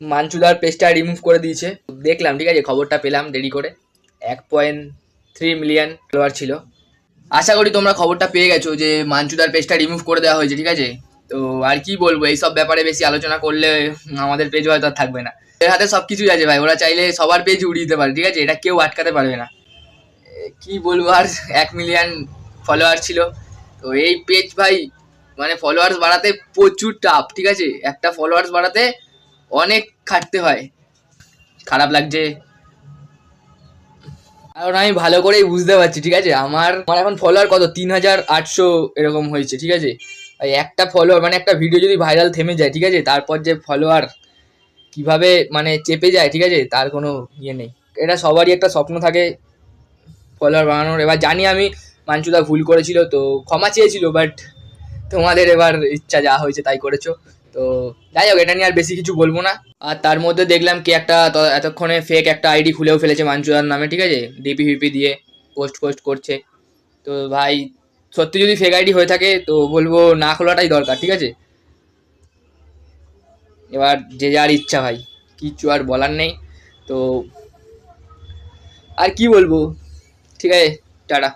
মানচুদার পেজটা রিমুভ করে দিয়েছে। দেখলাম, ঠিক আছে, খবরটা পেলাম দেরি করে। এক পয়েন্ট থ্রি মিলিয়ন ফলোয়ার ছিল। আশা করি তোমরা খবরটা পেয়ে গেছো যে মানচুদার পেজটা রিমুভ করে দেওয়া হয়েছে, ঠিক আছে? তো আর কি বলব, এইসব ব্যাপারে বেশি আলোচনা করলে আমাদের পেজ হয়তো আর থাকবে না। এর হাতে সব কিছুই আছে ভাই, ওরা চাইলে সবার পেজ উড়িয়ে দিতে পারে, ঠিক আছে? এটা কেউ আটকাতে পারবে না। কি বলব আর, এক মিলিয়ন ফলোয়ার ছিল। তো এই পেজ ভাই মানে ফলোয়ার্স বাড়াতে প্রচুর টাফ ঠিক আছে? একটা ফলোয়ার্স বাড়াতে অনেক খাটতে হয়। খারাপ লাগছে। কারণ আমি ভালো করেই বুঝতে পারছি, ঠিক আছে? আমার আমার এখন ফলোয়ার কত? তিন হাজার আটশো এরকম হয়েছে, ঠিক আছে? একটা ফলোয়ার মানে একটা ভিডিও যদি ভাইরাল থেমে যায়, ঠিক আছে? তারপর যে ফলোয়ার কীভাবে মানে চেপে যায়, ঠিক আছে? তার কোনো ইয়ে নেই। এটা সবারই একটা স্বপ্ন থাকে ফলোয়ার বানানোর। এবার জানি আমি মাঞ্চুদা ভুল করেছিল, তো ক্ষমা চেয়েছিল বাট তোমাদের এবার ইচ্ছা যা হয়েছে তাই করেছ। তো যাই হোক, এটা নিয়ে আর বেশি কিছু বলব না। আর তার মধ্যে দেখলাম কি একটা এতক্ষণে ফেক একটা আইডি খুলেও ফেলেছে মাঞ্চুদার নামে, ঠিক আছে? ডিপি ফিপি দিয়ে পোস্ট পোস্ট করছে। তো ভাই, সত্যি যদি ফেক আইডি হয়ে থাকে, তো বলব না খোলাটাই দরকার, ঠিক আছে? এবার যে যার ইচ্ছা ভাই কিচ্ছু আর বলার নেই। তো আর কি বলব? ঠিক আছে, টাটা।